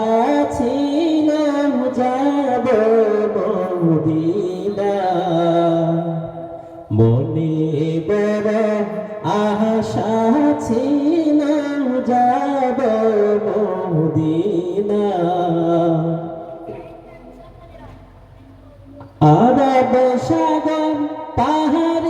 আশা ছিল যাব মদিনা। মনে বড় আশা ছিল যাব মদিনা। আরব সাগর পাহাড়ি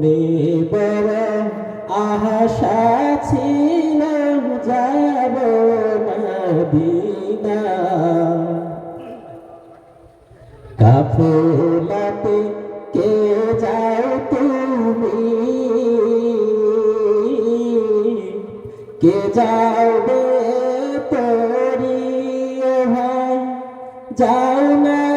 মনে বড় আশা ছিল যাব মদিনা। কাফেলাতে কে যাও তুমি? কে যাবে পরি ভাই, যাও না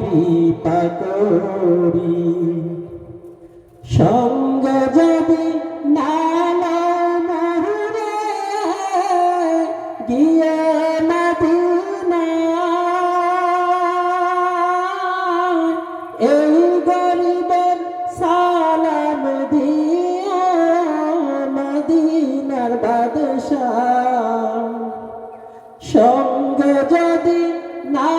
কৃপা করি। সঙ্গ যদি না নাও গিয়ে এই গরিবের সালাম দিয়া মদিনার বাদশাহ। সঙ্গ যদি না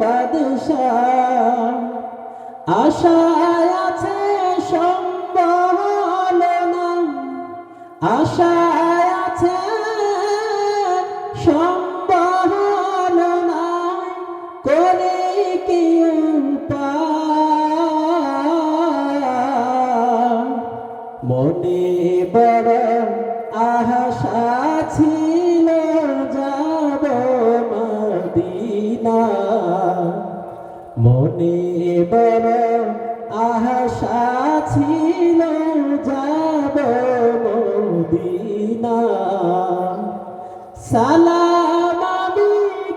বাদশাহ। আশায় আছে সম্ভাবনা আশায় আছে সম্ভাবনা করে কি মনে বড় মনে বড় আশা ছিল যাব মদিনা সালাম আমি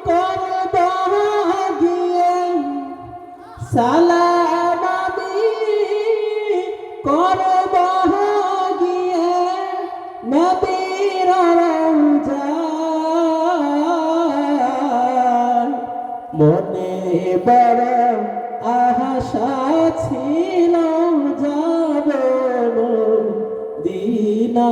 করব গিয়ে সালাম আমি করব গিয়ে নবীর। মনে বড় আশা ছিলাম যাব দিনা